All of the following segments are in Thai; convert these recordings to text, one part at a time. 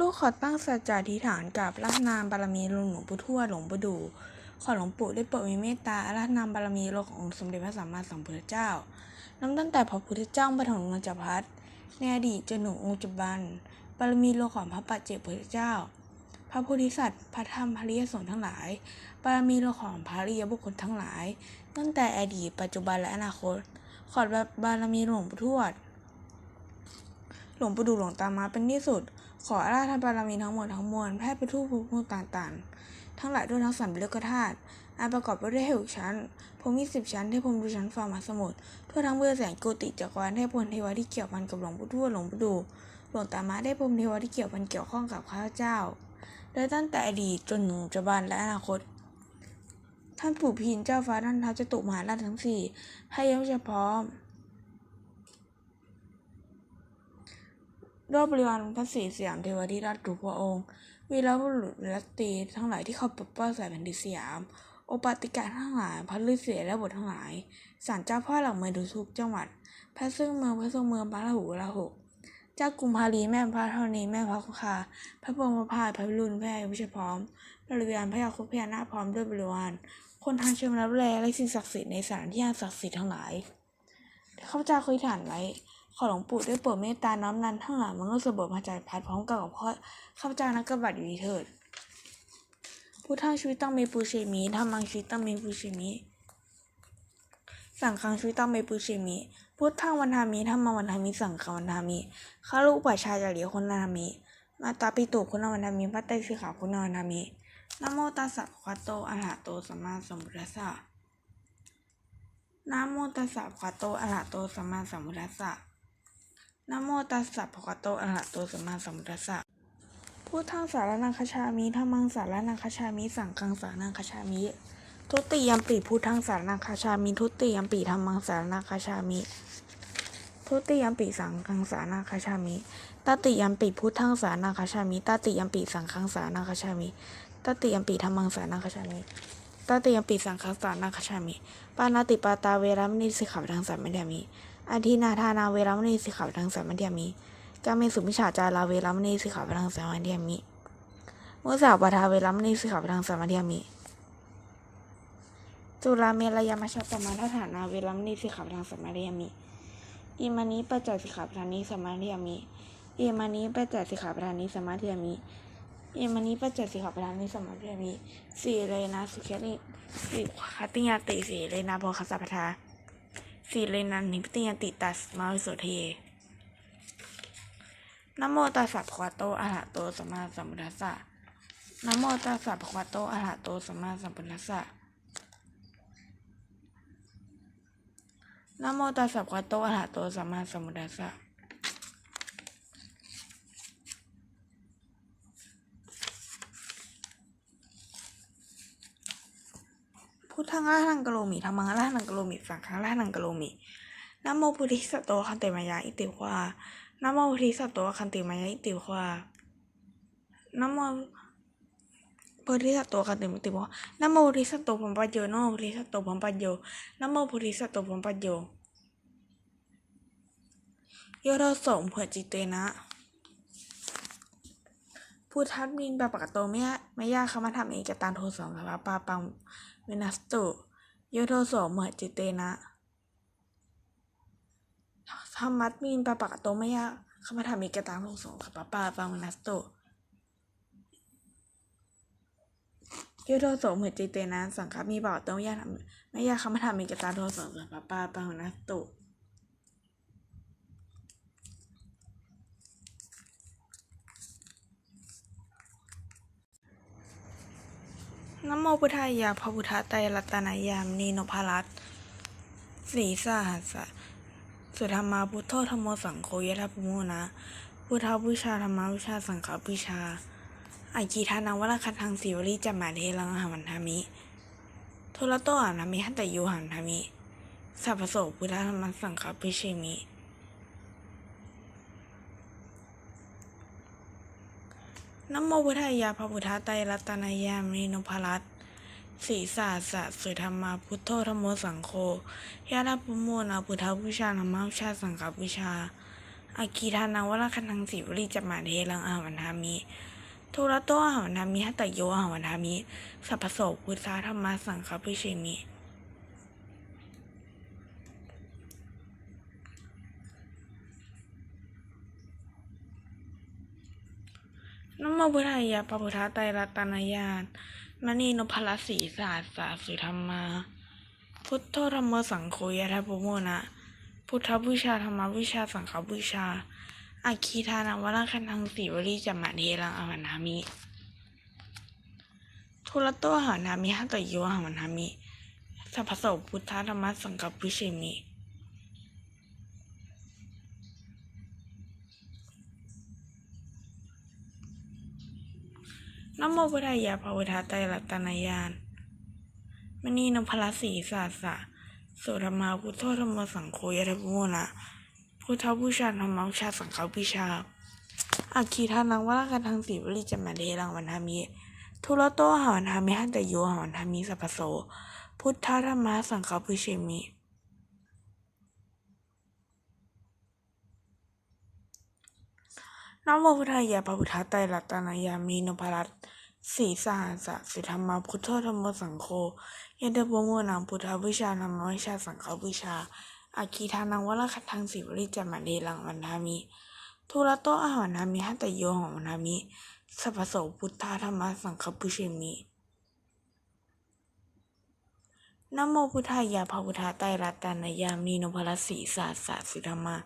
ลูกขอตั้งสัจจะอธิษฐานกับรัตนามบารมีหลวงปู่ทวดหลวงปู่ดู ขอหลวงปู่ได้โปรดมีเมตตาอารัตนามบารมีโลกขององค์สมเด็จพระสัมมาสัมพุทธเจ้านับตั้งแต่พระพุทธเจ้าปฐมนจักรพรรดิในอดีตจนถึงองค์ปัจจุบัน บารมีโลกของพระปัจเจกพุทธเจ้า พระโพธิสัตว์ พระธรรมพระริยสงฆ์ทั้งหลาย บารมีโลกของพระริยบุคคลทั้งหลาย ตั้งแต่อดีตปัจจุบันและอนาคต ขอบารมีหลวงปู่ทวด หลวงปู่ดูหลวงตามาเป็นที่สุด ขออาราธนบารมีทั้งหมดทั้งมวลแพร่ไปทั่วภูมิภาคต่างๆ ทั้งหลายด้วยทั้งสัมฤกธาตุอันประกอบไปด้วยหกชั้นภูมิสิบชั้นเทพพรมดูชั้นฟ้ามหาสมุทรทั่วทั้งเบื้องแสงโกติจักรวาลเทพพลเทวาที่เกี่ยวพันกับหลวงปู่ทวดหลวงปู่ดูหลวงตามาได้พรมเทวาที่เกี่ยวพันเกี่ยวข้องกับข้าเจ้าโดยตั้งแต่อดีตจนถึงปัจจุบันและอนาคต ท่านปู่พินเจ้าฟ้าท่านท้าวจตุมหาราชทั้งสี่ให้ยกเฉพาะ รอบบริวารพระศรีสยามเทวทิราชทุกพระองค์ วีรบุรุษวีรสตรีทั้งหลายที่เขาปกป้องสายแผ่นดินสยาม โอปาติกาทั้งหลายพระฤาษีและบททั้งหลายศาลเจ้าพ่อหลักเมืองทุกจังหวัด พระซึ่งเมืองพระทรงเมืองพระราหูราหุเจ้ากรุงพาลีแม่พระธรณีแม่พระคคาพระบรมพายพระวิรุณพระยาวิชพร้อมบริวารพระยาคุพยานาพร้อมด้วยบริวารคนทางเชิงรับแลและสิ่งศักดิ์สิทธิ์ในสถานที่ศักดิ์สิทธิ์ทั้งหลายข้าพเจ้าเคยฐานไว้ ขอหลวงปู่ได้โปรดเมตตาน้อมนันทั้งหลายมันก็สบูรณ์มาจากพัดพร้อมกับพ่อข้าพเจ้านักกบัตอยู่ดีเถิดพุทธังชีวิตตั้งเมปุเชมิธรรมังชีวิตตั้งเมปุเชมิสังฆังชีวิตตั้งเมปุเชมิพุทธังวันทามิธรรมวันทามิสังฆวันทามิข้าลูกปัจชาจารีคุณนามิมาตาปิตุคุณวันทามิพระไตรสิขาคุณวันทามินะโมตัสสะภะคะวะโตอะระหะโตสัมมาสัมพุทธัสสะนะโมตัสสะภะคะวะโตอะระหะโตสัมมาสัมพุทธัสสะ นะโมตัสสะภะคะวะโตอะระหะโตสัมมาสัมพุทธัสสะพุทธังสารนังคชามิธรรมังสารนังคชามิสังฆังสารนังคชามิ ทุติยมปีพุทธังสารนังคชามิ ทุติยมปีธรรมังสารนังคชามิ ทุติยมปีสังฆังสารนังคชามิตติยมปีพุทธังสารนังคชามิตติยมปีสังฆังสารนังคชามิตติยมปีธรรมังสารนังคชามิตติยมปีสังฆังสารนังคชามิปานาติปาตาเวรมณีสิกขาปทังสามมัญญามิ อาทินาทานาเวรามณีสิกขาปทังสามมัญญามิกาเมสุมิชาจาราเวรามณีสิกขาปทังสามมัญญามิมุสาวปทาเวรามณีสิกขาปทังสามมัญญามิจุราเมรยามัชฌปมาทฐานาเวรามณีสิกขาปทังสามมัญญามิอิมานิปัจจัยสิกขาปทานิสมมาธิยมิอิมานิปัจจัยสิกขาปทานิสมมาธิยมิอิมานิปัจจัยสิกขาปทานิสมมาธิยมิสีเลนะสุเขติสิคติยาติสีเลนะโพคสัพพทา สีเลนันนิพติยติตัสมาวิโสเทนโมตัสสะภควโตอะระหะโตสัมมาสัมพุทธัสสะนโมตัสสะภควโตอะระหะโตสัมมาสัมพุทธัสสะนโมตัสสะภควโตอะรหะโตสัมมาสัมพุทธัสสะพุ ทังอะระหังกโลมิธัมมังอะระหังกโลมิสังฆังอะระหังกโลมินะโมพุทธิสัตโตคันเตมายาอิติวานะโมพุทธิสัตโตคันติมายะอิติวะนะโมพุทธิสัตโตคันติมติวะนโมพุทธิสัตโตพัมปัจโยนโมพุทธิสัตโตพัมปัจโยนโมพุทธิสัตโตพัมปัจโยโยโรสงเผื่อจิตเตนะพุทธัสมินปะปะกะโตไม่ยะไม่ยากคำมาทำเองจะตานโทสองสภาปาปัง เวนัสตุโยโทโสมเผื่อจิตเตนะธรรมัตมีนปะปะโตมยะข้าพเจ้ามีกตังโลงสงขปะปาปังนัสโตโยโทโสเหมจิเตนะสังฆมีบ่าวต้องยะไม่ยากข้าพเจ้ามีกตังโทสงขปะปาปังนัสตุ นโมพุทธายาพระพุทธไตรรัตนายามนีนพรัตสีสาหัสสุธรรมาพุทโธธรรมโมสังโฆยะทัพโมนะ พุทธบูชาธรรมบูชาสังฆบูชาอากีทานังวัลคัทังสีวลีจัมมาเทลังหัมันทามิโทรโตอานามิหันตยูหันทามิสัพพโสพุทธธรรมสังฆปิเชมิ นโมพุทธายาพระพุทธไตรรัตนายามินพรัตน์สีสาสะสุธรรมาพุทโธธรรมโมสังโฆยะทัพพโมนะพุทธบูชาธรรมบูชาสังฆบูชาอาคีทานังวราคันังสีวลีจมาเทลังอาวันทามิทุระโตอาวันทามิหัตตโยอาวันทามิสัพพโสพุทธาธรรมสังฆปิเชมิ นโมพุทธายะปะพุทธไตรรัตนญาณมณีนพลสีศาสสาสุธรรมา พุทธธรรมสังโฆยะทะปุโมนะ พุทธบูชาธรรมบูชาสังฆบูชาอาคีทานังวราคันทังสีวลีจัมะเทลังอวันนามิ ทุระโตหานามิหัตโยหาวันนามิสัพพโสพุทธธรรมสังฆปุเชมิ นโมพุทธายะภะพุทธาไตรัตนาญาณมณีนพลสีสาสะสุธรรมาพุทโธธรรมสังโฆยะทพุโมนะพุทธบูชาธรรมบูชาสังฆบูชาอาคีทานังวรากันทังสีวลีจมาเทรังวันทามิทุรโตหาวันทามิหันตโยหาวันทามิสัพโส พุทธธรรมสังฆบูเชมินโมพุทธายะพระพุทธไตรรัตนายามีนพรัตน์ สีสหัสะสุธรรมาพุทธธรรมสังโฆยะเดปโมนังพุทธบูชาธรรมวิชาสังฆบูชาอาคีทานังวรคัตทังสิวริจมาเดลังวันทามิทุระโตอาหารนามิหัตตโยหอนามิสัพโสพุทธาธรรมสังฆปุเชมินโมพุทธายะพระพุทธไตรัตนยามนีนพรสีสหัสะสุธรรมา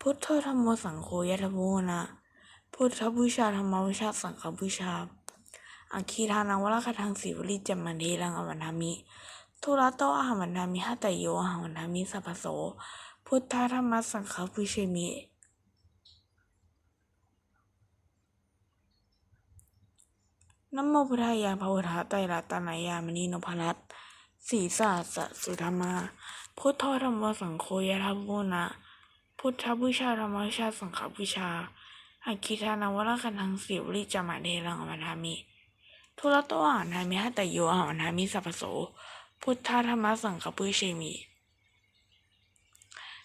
พุทธธรรมสังโฆยะทะโมนะ พุทธบูชาธรรมบูชาสังฆบูชา อาคีทานังวรคทังสีวลีจมันเทลังอวันทามิ ทุระโตอาหวันทามิหัตโยอาหวันทามิสัพโส พุทธธรรมสังฆปุเชมินะโมพุทธายะภะพุทธาไตรรัตนายามณีนพรัตสีสาสะสุธรรมา พุทโธธรรมสังโฆยะทะโมนะพุทธบูชาธรรมบูชาสังฆบูชาอคิทานาวรคันทังสิวริจมาเดลังอวันทามิ ทุรโตอาหารนามิหัตตโยอาหารนามิสัพโส พุทธธรรมสังฆปุเชมิ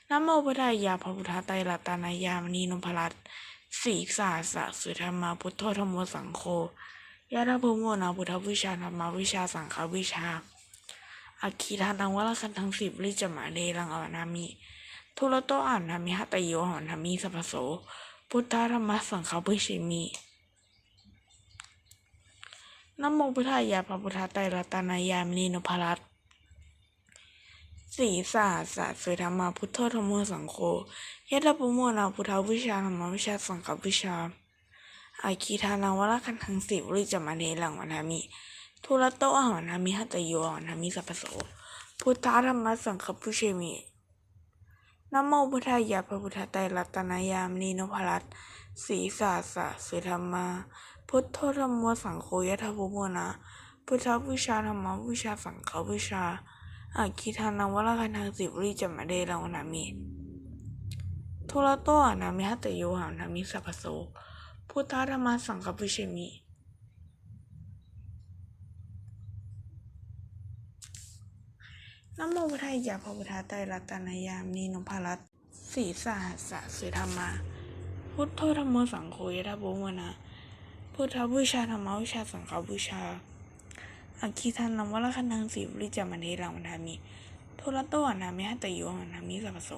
นโมพุทธายะพระพุทธไตรรัตนายามณีนพรัตสีสาสะสุธรรมาพุทโธธรรมสังโฆยะทะพุโมนะพุทธบูชาธรรมวิชาสังฆวิชาอาคีทานังวรคันทั้งสิบริจมาเดลังอวนนามิทุรโตอ่านนามิหัตตโยหอนนามิสัพโส พุทธธรรมสังฆปุเชมิ นโมพุทธายะพระพุทธไตรรัตนายามีนพรัตสีสาสะสุธรรมาพุทโธธรรมสังโฆยะทะปุโมนะพุทธวิชาธรรมวิชาสังฆวิชาอาคีทานังวรคันทังสิบริจมาเนหลังวันนามิทุรโตอาหานามิหัตโยหอนามิสัพโสพุทธธรรมสังฆปุเชมินโมพุทธายะพระพุทธไตรรัตนายามีนพรัตสีสาสะสุธรรมา พุทโธธรรมสังโฆยะทะพุโมนะ พุทธบูชาธรรมบูชาสังฆบูชาอาคิทานังวรคันทังสิบริจมาเดลังนามิทุระโตอนามิหัตตโยหานามิสัพโสพุทธธรรมสังฆปุเชมินโมพุทธายะพระพุทธไตรรัตนายามีนพรัตสีสหัสะสุธรรมา พุทธธรรมสังโฆยะทะปุโมนะ พุทธบูชาธรรมวิชาสังฆบูชาอาคีทานังวรคันทังสีวริจามันเทลังวันทามิทุระโตอนามิหัตโยหานามิสัพโส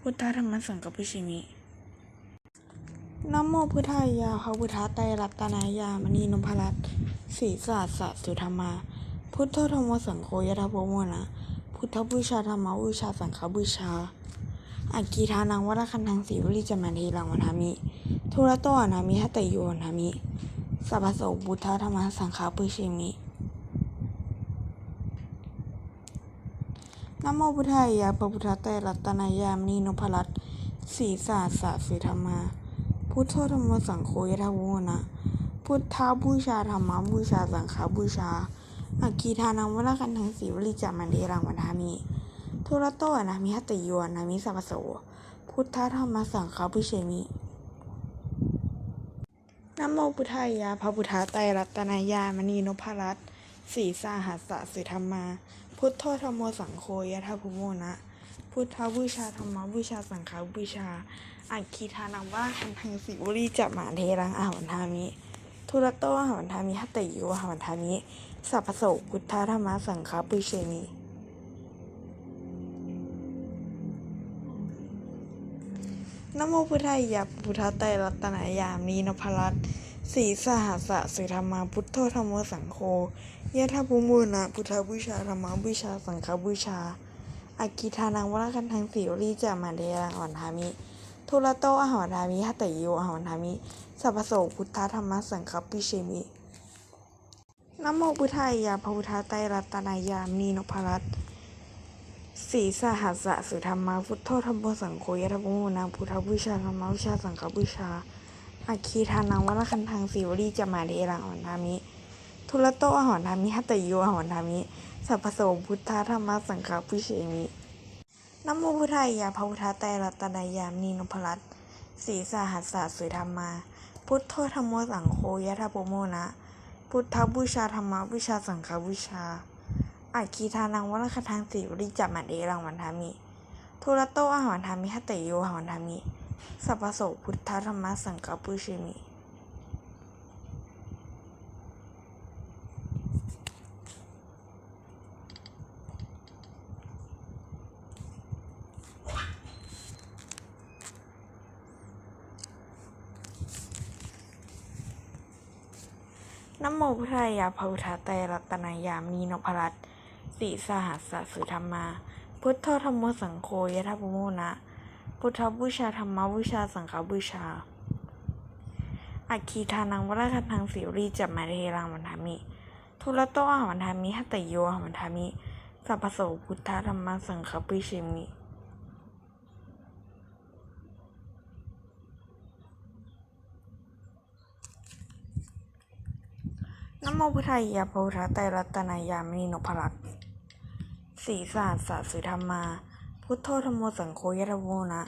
พุทธธรรมสังฆปุชิมินโมพุทธายะพระพุทธไตรรัตนายามณีนพรัตน์สีสหัสะสุธรรมา พุทธธรรมสังโฆยทะปุโมนะพุทธบูชาธรรมบูชาสังฆบูชาอากีทานังวรคันทังสีวริจมันเทลังวันามิ ทุระโตอนามิหัตตโยนามิสัพพโสพุทธธรรมสังฆปุชิมินโมพุทธายะพระพุทธไตรัตนายามณีนพรัตสีสาสะสุธรรมา พุทโธธรรมสังโฆยทะโวนะ พุทธาบูชาธรรมบูชาสังฆบูชาอากีทานังวรคันทังสีวริจามันเดรังวันทามิทุระโตอะนามิหัตโยอะนามิสัพพโส พุทธธรรมสังฆปุเชมิ นโมพุทธายะพระพุทธาไตรรัตนายามณีนพรัตน์สีสาหัสสะสุธรรมา พุทโธธรรมโมสังโฆยะทะพุโมนะ พุทธบูชาธรรมบูชาสังฆบูชา อักคีทานังว่าคันทังสิวรีจับหมาเทรังอาหวันทามิ ทุรโตอาหวันทามิหัตตยิวอาหวันทามิ สัพพโสกุทธาธรรมสังฆปุเชมิ นโมพุทธายะพุทธไตรรัตนายามีนพรัตสีสหัสสะสุธรรมาพุทโธธรรมโมสังโฆยะทาภูมูนะพุทธบูชาธรรมบูชาสังฆบูชาอากิทานังวรคันทังสิวรีจามาเดรังอ่อนทามิ ทุระโตอาหารทามิหัตตยิวอาหารทามิสัพโสพุทธธรรมสังฆปิเชมินโมพุทธายะพุทธไตรรัตนายามีนพรัตน์ สีสหัสสะสุธรรมาพุทโธธรรมโมสังโฆยะธรรมโมนางพุทธบูชาธรรมบูชาสังฆบูชาอาคีทานังวรคันทังสีวรีจะมาเดรังอ่อนทามิ ทุระโตอหารทามิหัตตโยอหารทามิสัพพโสพุทธธรรมสังฆปุเชมินโมพุทธายะพระพุทธไตรรัตนายามีนพรัตสีสหัสสะสุธรรมา พุทโธธรรมโมสังโฆยะธรรมโมนะ พุทธบูชาธรรมบูชาสังฆบูชา อาคีทานังวรคทังสิวริจัมาเดรังวันทามิทุรโตอาหารทามิหัตเตโยอาหารทามิสัพพโสพุทธธรรมสังกัปุชิมินโมพุทธายะภะพุทธไตรรัตนายามีนพรัตน์ สีสหัสสะสุธรรมา พุทธธรรมโมสังโฆยะทัพพโมนะ พุทธบูชาธรรมบูชาสังฆบูชา อัคคีทานังวรคันทังสิวรีจับมาเทรังวันทามิ ทุระโตอาหวันทามิหัตตโยอาหวันทามิ สัพพโสพุทธธรรมสังฆปิชิมินโมพุทธายะพระพุทธไตรรัตนายามินพรัตน์ สีสหัสสะสุธรรมา พุทโธธรรมโมสังโฆยะรรมโมนะ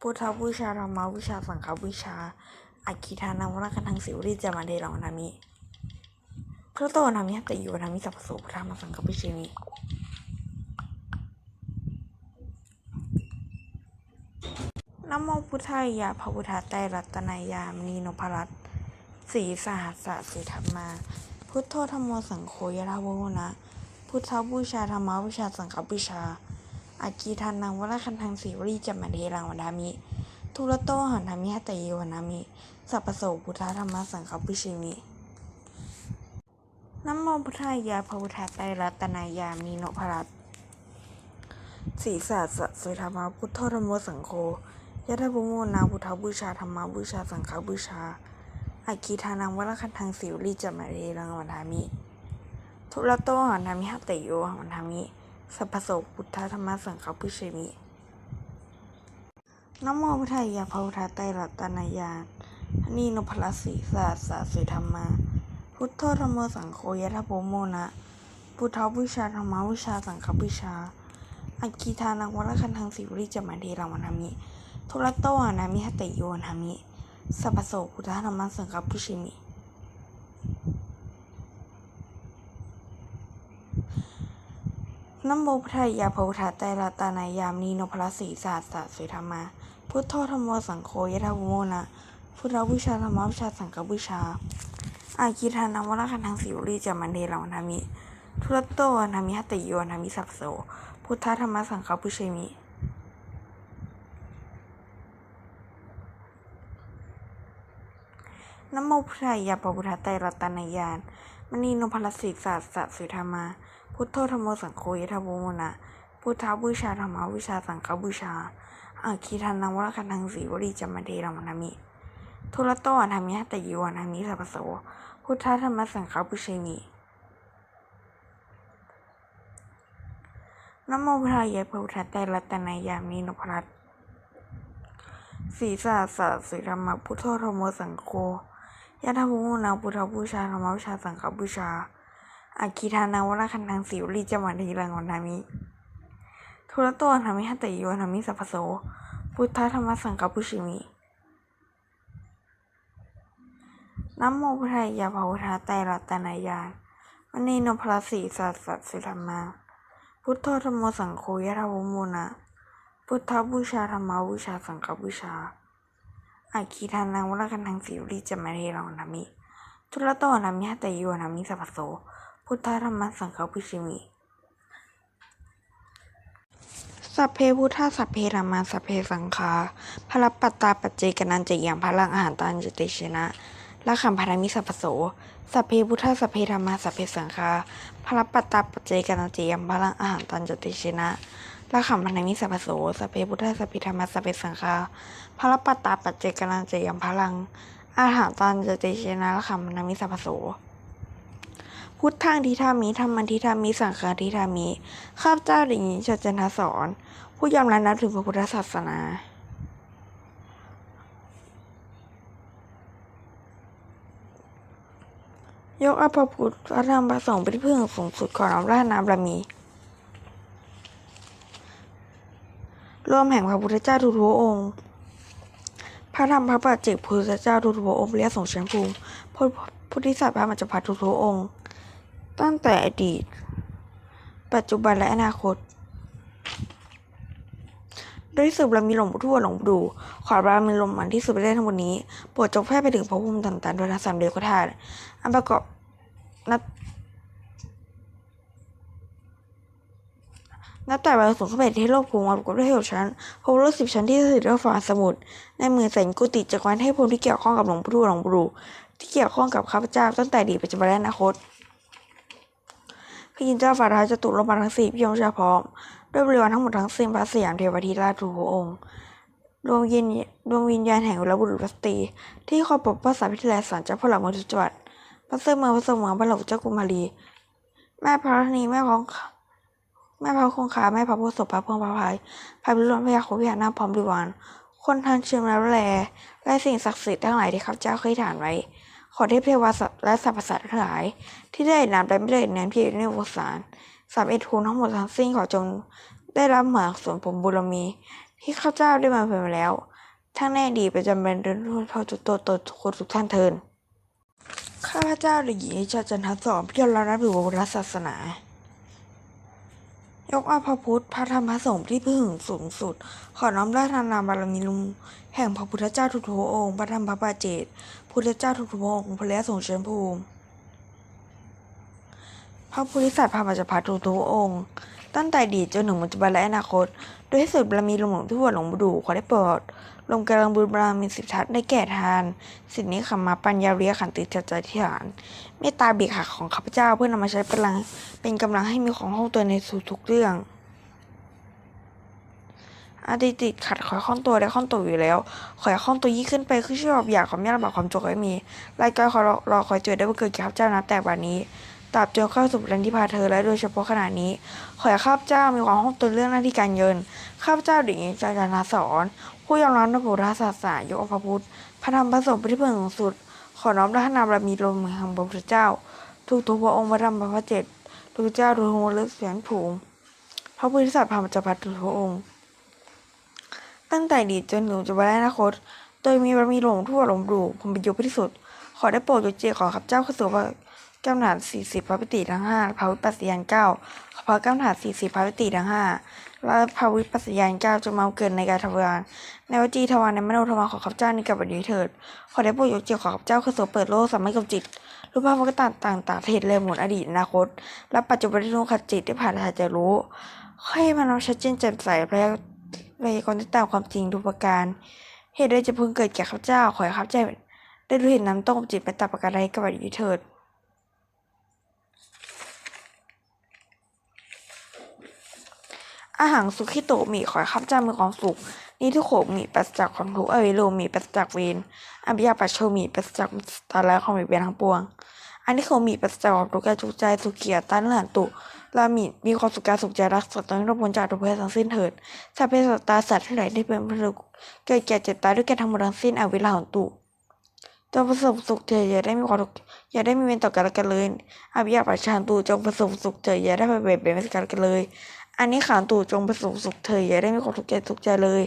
พุทธบูชาธรรมบูชาสังฆบูชาอคิทานังวรคันทังสิวริจามาเดรังวนามิพระโตนามิหัตตโยนามิสัพสพุทธามาสังฆปิเชมินะโมพุทธายะพระพุทธไตรรัตนายามีนพรัตสีสหัสสะสุธรรมา พุทโธธรรมโมสังโฆยะทาโวนะ พุทธบูชาธรรมบูชาสังฆบูชาอากีทานังวรคันทังสีวรีจัมมาเทรังวันทามิ ทุรโตหันทามิหัตตยวนามิ สัพพโสพุทธธรรมสังฆปิชิมินะโมพุทธายะพระพุทธไตรรัตนายามีโนพรัตน์ศีรษะสะสุธรรมพุทธธรรมสังโฆยะทะพุโมนาพุทธบูชาธรรมบูชาสังฆบูชาอาคีทานังวรคันทังสิวรีจัมาเรรังวันทามิ ทุระโตหันทามิหัตเตโยหันทามิสัพพโสพุทธธรรมสังฆปุชมินโมพุทธายะพระพุทธไตรรัตนายานีนพลสีสะสะสุธรรมา พุทโธธรรมสังโฆยะทะพุโมนะ พุทธบูชาธรรมบูชาสังฆบูชาอาคีทานังวรคันทังสิวริจมาเทรังวันทามิ ทุระโตหานามิหัตเตโยนามิสัพพโสพุทธธรรมสังฆปุชิมิ นโมพุทธายะพระพุทธไตรรัตนายามีนพรัสสีสาสะสุธรรมา พุทโธธรรมโมสังโฆยะทาวุโมนะพุทธบูชาธรรมบูชาสังฆบูชา อาคีทานังวรคันทังสิวรีจามันเทรังวันามิ ทุรโตวันามิหัตเตโยวันามิสัพโส พุทธธรรมสังฆปุเชมินโมพุทธายะพระพุทธไตรรัตนายานมณีนพรัสสีสาสะสุธรรมา พุทโธธรรมโมสังโฆยทาโมนะพุทธบูชาธรรมบูชาสังฆบูชาอาคีทานังวรคันทังสีวรีจามเทรังวันามิ ทุระโตวันามิหัตตยิวันามิสัพโส พุทธธรรมสังฆปุเชมินโมพุทธายพุทธไตรรัตนายามีนพรัตสีสาสะสุธรรมพุทโธธรรมโมสังโฆยะทามุโมนาพุทธบูชาธรรมบูชาสังฆบูชา อาคีทานังวรคันทังสิวรีจมาเทรังวันทามิทุระโตวันทามิหัตเตโยวนทามิสัพโส พุทธธรรมสังฆปุชิมินะโมพุทธายะภะพุทธไตรรัตนายานมณีนพรสีสัสสะสุธรรมา พุทโธธรรมโมสังโฆยะทาวุนะ พุทธบูชาธรรมบูชาสังฆบูชาอาคีทานังวรกันทังสิวริจมาเทรังนามิทุลโตนามิหะเตโยนามิสัพโส พุทธธรรมสังฆปุชิมิสัพเพพุทธาสัพเพธรรมาสัพเพสังฆาพระปัตตาปัจเจกนันจะยังพลังอาหารตันจติชนะละขัมพานามิสัพโส สัพเพพุทธาสัพเพธรรมาสัพเพสังฆาพระปัตตาปัจเจกนันจะยังพลังอาหารตันจติชนะละขัมพานามิสัพพโส สัพเพพุทธาสัพเพธรรมาสัพเพสังฆาพระปัตตาปัจเจกนันจะยังพลังอาหารตันจติชนะละขัมพานามิสัพพโส พุทธังทิธามิธรรมันทิธามิสังฆังทิธามิข้าพเจ้าได้ยินจากจันทสอนผู้ยอมรับนับถือพระพุทธศาสนายกอภพุทธพระธรรมพระสงฆ์เป็นเพึ่งสูงสุดของน้ำราชนาบารมี รวมแห่งพระพุทธเจ้าทุกทุกองค์ พระธรรมพระปัจเจกพุทธเจ้าทุกทุกองค์และสงฆ์เชียงภูมิพุทธิสัตว์พระมัจจพัททุกทุกองค์ ตั้งแต่อดีต ปัจจุบันและอนาคตด้วยสืบบามีหลวงปู่ทวดหลวงปู่ดูขอบารมีลมอันที่สุดไปได้ทั้งหมดนี้โปรดจงแพร่ไปถึงพระภูมิต่างๆโดยทั้งสามเดียวก็ทานอันประกอบนับนับแต่บางส่วนเข้าไปที่โลกภูมิประกอบด้วยหกชั้นพบโลกสิบชั้นที่สถิตด้วยฟ้าสมุทรในมือแสงกุฏิจักรวาลให้ภูมิที่เกี่ยวข้องกับหลวงปู่ทวดหลวงปู่ดูที่เกี่ยวข้องกับข้าพเจ้าตั้งแต่อดีตปัจจุบันและอนาคต พี่ยินเจ้าฝ่าท้ายจตุโลกบาลทั้งสี่พี่ยงเฉพาะด้วยบริวารทั้งหมดทั้งสิ้นพระสยามเทวทิราชทุกพระองค์ดวงยินดวงวิญญาณแห่งวรบุรุษพระสตี ที่คอยปกป้องสาพิทยาสารเจ้าพ่อหลักเมืองทุจังหวัดพระเสื้อเมืองพระสมเมืองพระหลวงเจ้ากุมารี แม่พระธนีแม่ของแม่พระคงคาแม่พระผู้ศพพระเพื่องพระพายพระบิลวนพระยาโคพิหานาพร้อมบริวารคนทางเชิงแล้วแลและสิ่งศักดิ์สิทธิ์ทั้งหลายที่ข้าพเจ้าเคยฐานไว้ ขอเทพเทวาและสรรพสัตว์ทั้งหลาย ที่ได้นำและไม่ได้นำที่อยู่ในวสารสามเอ็ดทูลทั้งหมดทั้งสิ้นขอจงได้รับเหมือนส่วนผมบุญมี ที่ข้าเจ้าได้มาเพิ่มแล้ว ทั้งแน่ดีประจำเป็นเดินทั่วเท่าจุดตัวตนคนทุกท่านเทินข้าพเจ้าได้ยินชาจันทสอนเพื่อเรานับถือพระศาสนา ยกอาพระพุทธพระธรรมพระสงฆ์ที่พึ่งสูงสุด ขอน้อมราชนามบารมีลุงแห่งพระพุทธเจ้าทุกๆองค์พระธรรมพระปาเจต พุทธเจ้าทุกๆองค์พระและสงเชิญภูมิ พระโพุทธศาสตร์พระมัจจพัททุกองค์ ตั้งแต่ดีจนถึงปัจจุบันและอนาคต โดยที่สุดบารมีหลวงปู่ทวดหลวงปู่ดูขอได้โปรดรวมกำลังบุญบารมีสิบทัศได้แก่ทาน สิ่งนี้ขมาปัญญาเรียขันติจัจจทิฐานเมตตาเบียกหักของข้าพเจ้าเพื่อนำมาใช้พลังเป็นกำลังให้มีของห้องตัวในทุกเรื่อง อาติติดขัดขอยข้องตัวได้ข้องตัวอยู่แล้วขอยข้องตัวยิ่งขึ้นไปคือชอบอยากความยากลำบากความจกไม่มีรายการขอรอรอคอยเจอได้ว่าเกิดก่ข้าพเจ้านับแต่วันนี้ตราบจนเข้าสู่ประเด็นที่พาเธอและโดยเฉพาะขณะนี้ ขอให้ข้าพเจ้ามีความห้องตัวเรื่องหน้าที่การเงิน ข้าพเจ้าเด็กหญิงจากกานาสอนผู้ยอมรับในพุทธศาสนายกพระพุทธพระธรรมพระสงฆ์เป็นที่พึ่งสูงสุด ขอน้อมรัตนาบารมีลมแห่งพระพุทธเจ้า ทุกทุกพระองค์พระธรรมพระเจตทุกเจ้าทุกทุกเลือกเสียงผูงพระพุทธศาสนาพระมัจจพัททุกพระองค์ ตั้งแต่ดีจนถึงจจุบันและอนาคต โดยมีบารมีหลวงทั่วหลวงปู่ผมเป็นยุคที่สุด ขอได้โปรดยกเจขอข้าพเจ้าขึ้นสู่พระแก้วหนาสี่สิบพระปิติทั้งห้าพระวิปัสสยานเก้าขพระแก้วหนาสี่สิบพระปิติทั้งห้าและพระวิปัสสยานเก้าจงมาเกิดในการทำงาน ในวจีทวารในมโนทวารของข้าพเจ้านี้กับบัดนี้เถิด ขอได้โปรดยกเจขอข้าพเจ้าขึ้นสู่เปิดโลกสามารถกับจิตรูปภาพมักตาต่างต่างเหตุเลยหมดอดีตอนาคต และปัจจุบันที่รู้ขัดจิตได้ผ่านทางจะรู้ให้มันเราชัดเจนแจ่มใสและ พยากรณ์ที่ตามความจริงทุกประการ เหตุใดจะพึงเกิดแก่ข้าพเจ้า ขอให้ข้าพเจ้าได้รู้เห็นน้ำต้มจิตเป็นตับประการใดกับบัดนี้เถิดอาหารสุขิโตมีขอให้ข้าพเจ้ามีความสุขนี่ทุกโขมีปราศจากความทุกข์อเวโรมีปราศจากเวรอภิยาปัชโชมีปราศจากตาละความมีเวรทั้งปวง อันนี้เขามีปราศจากความทุกข์กายทุกข์ใจสุขียตันหลันตุ ลามีมีความสุขกายสุขใจรักสัตว์ตนรบพ้นจากทุกเพศทั้งสิ้นเถิดสัพเพสัตตาสัตว์ทั้งหลายที่เป็นพลุเกิดแก่เจ็บตายด้วยกันทั้งหมดทั้งสิ้นอวิลาหนตุจงประสบสุขเถิดอย่าได้มีความทุกข์อย่าได้มีเวรต่อกันและกันเลยอภิยาปัชชานตุจงประสบสุขเถิดอย่าได้ไปเบียดเบียนกันกันเลย อันนี้ขานตูจงประสบสุขเถิดอย่าได้มีความทุกข์ใจทุกข์ใจเลย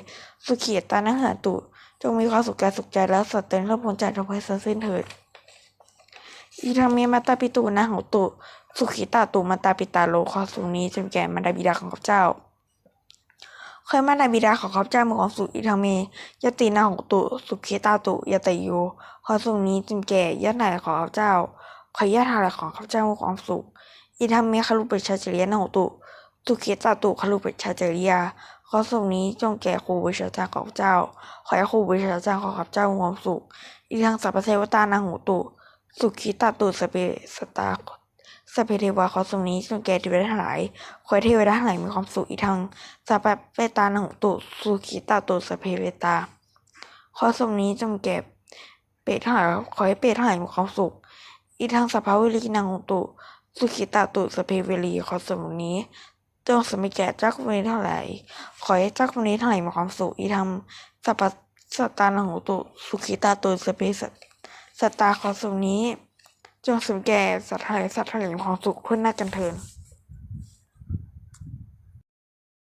สุขีตานะหาตูจงมีความสุขกายสุขใจแล้วสัตว์เต็นรบพ้นจากทุกเพศทั้งสิ้นเถิดอีทางเมมาตาปิตูนะของตุ สุขิตาตุมาตาปิตาโลขอสูงนี้จนแก่มารดาบิดาของข้าพเจ้าเคยมาในบิดาของข้าพเจ้ามีความสุขอิทังเมยตินาของตุสุขีตาตุยตโยขอส่งนี้จึงแก่ยะไหนของข้าพเจ้าขอยะทาไหของข้าพเจ้ามีความสุขอิทังเมคารุปชาจริยนาของตุสุขีตาตุคารุปชาจริยาขอส่งนี้จงแก่ครูวิชาจารของข้าพเจ้าขอให้ครูวิชาจารของข้าพเจ้ามีความสุขอีทางสัพพเทวตานาหูตุสุขีตาตุสเปสตา สพเพเทวาขอส่งนี้จงแก่เทวดาทั้งหลายขอให้เทวดาทั้งหลายมีความสุขอีกทางสัพพเวตานาหูตุสุขีตาตุสพเพเวตา ขอส่งนี้จงแก่เปรตทั้งหลายขอให้เปรตทั้งหลายมีความสุข อีกทางสัพพะเวลีนางหูตุสุขีตาตุสพเพเวลีขอส่งนี้จงสมิแก่เจ้าคนนี้เท่าไหร่ขอให้เจ้าคนนี้เท่าไหร่มีความสุขอีทำสัพพสัตตานังหูตุสุขิตาตุสเปสสัตตาขอส่งนี้ จงสมแก่สัตว์ทะเลายสัตว์ทะเลมีความสุขเพื่อหน้ากันเทิน